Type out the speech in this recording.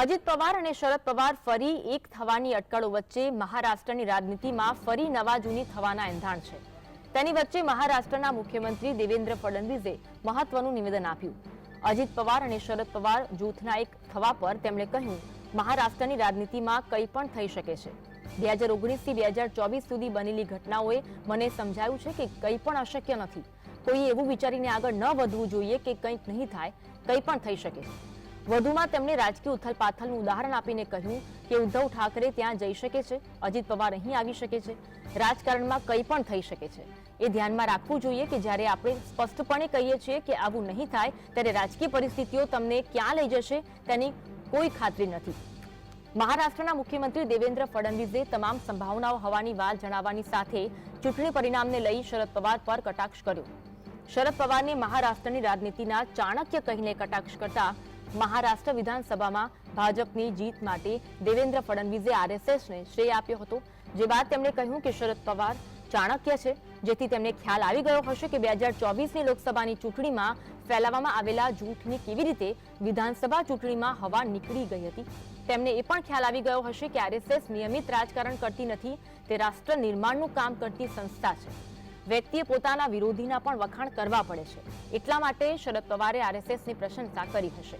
અજીત પવાર અને શરદ પવાર ફરી એક થવાની અટકળો વચ્ચે મહારાષ્ટ્રની રાજનીતિમાં ફરી નવા જૂની થવાના એંધાણ છે. તેની વચ્ચે મહારાષ્ટ્રના મુખ્યમંત્રી દેવેન્દ્ર ફડણવીસે મહત્વનું નિવેદન આપ્યું. અજીત પવાર અને શરદ પવાર જૂથના એક થવા પર તેમણે કહ્યું, મહારાષ્ટ્રની રાજનીતિમાં કંઈ પણ થઈ શકે છે. બે હજાર ઓગણીસથી બે હજાર ચોવીસ સુધી બનેલી ઘટનાઓએ મને સમજાયું છે કે કંઈ પણ અશક્ય નથી. કોઈ એવું વિચારીને આગળ ન વધવું જોઈએ કે કંઈક નહીં થાય, કંઈ પણ થઈ શકે. વધુમાં તેમણે રાજકીય ઉથલપાથલનું ઉદાહરણ આપીને કહ્યું કે ઉદ્ધવ ઠાકરે ત્યાં જઈ શકે છે, અજીત પવાર અહીં આવી શકે છે, રાજકારણમાં કંઈ પણ થઈ શકે છે. એ ધ્યાનમાં રાખવું જોઈએ કે જ્યારે આપણે સ્પષ્ટપણે કહીએ છીએ કે આવું નહીં થાય, ત્યારે રાજકીય પરિસ્થિતિઓ તમને ક્યાં લઈ જશે તેની કોઈ ખાતરી નથી. મહારાષ્ટ્રના મુખ્યમંત્રી દેવેન્દ્ર ફડણવીસે તમામ સંભાવનાઓ હોવાની વાત જણાવવાની સાથે ચૂંટણી પરિણામને લઈ શરદ પવાર પર કટાક્ષ કર્યો. શરદ પવારને મહારાષ્ટ્રની રાજનીતિના ચાણક્ય કહીને કટાક્ષ કરતા મહારાષ્ટ્ર વિધાનસભામાં ભાજપની જીત માટે દેવેન્દ્ર ફડણવીસે આરએસએસને શ્રેય આપ્યો હતો, જે બાદ તેમણે કહ્યું કે શરદ પવાર ચાણક્ય છે, જેથી તેમને ખ્યાલ આવી ગયો હશે કે બે હજાર ચોવીસની લોકસભાની ચૂંટણીમાં ફેલાવવામાં આવેલા જૂથની કેવી રીતે વિધાનસભા ચૂંટણીમાં હવા નીકળી ગઈ હતી. તેમને એ પણ ખ્યાલ આવી ગયો હશે કે આરએસએસ નિયમિત રાજકારણ કરતી નથી, તે રાષ્ટ્ર નિર્માણનું કામ કરતી સંસ્થા છે. વ્યક્તિએ પોતાના વિરોધીના પણ વખાણ કરવા પડે છે. એટલા માટે શરદ પવારે આરએસએસની પ્રશંસા કરી હશે.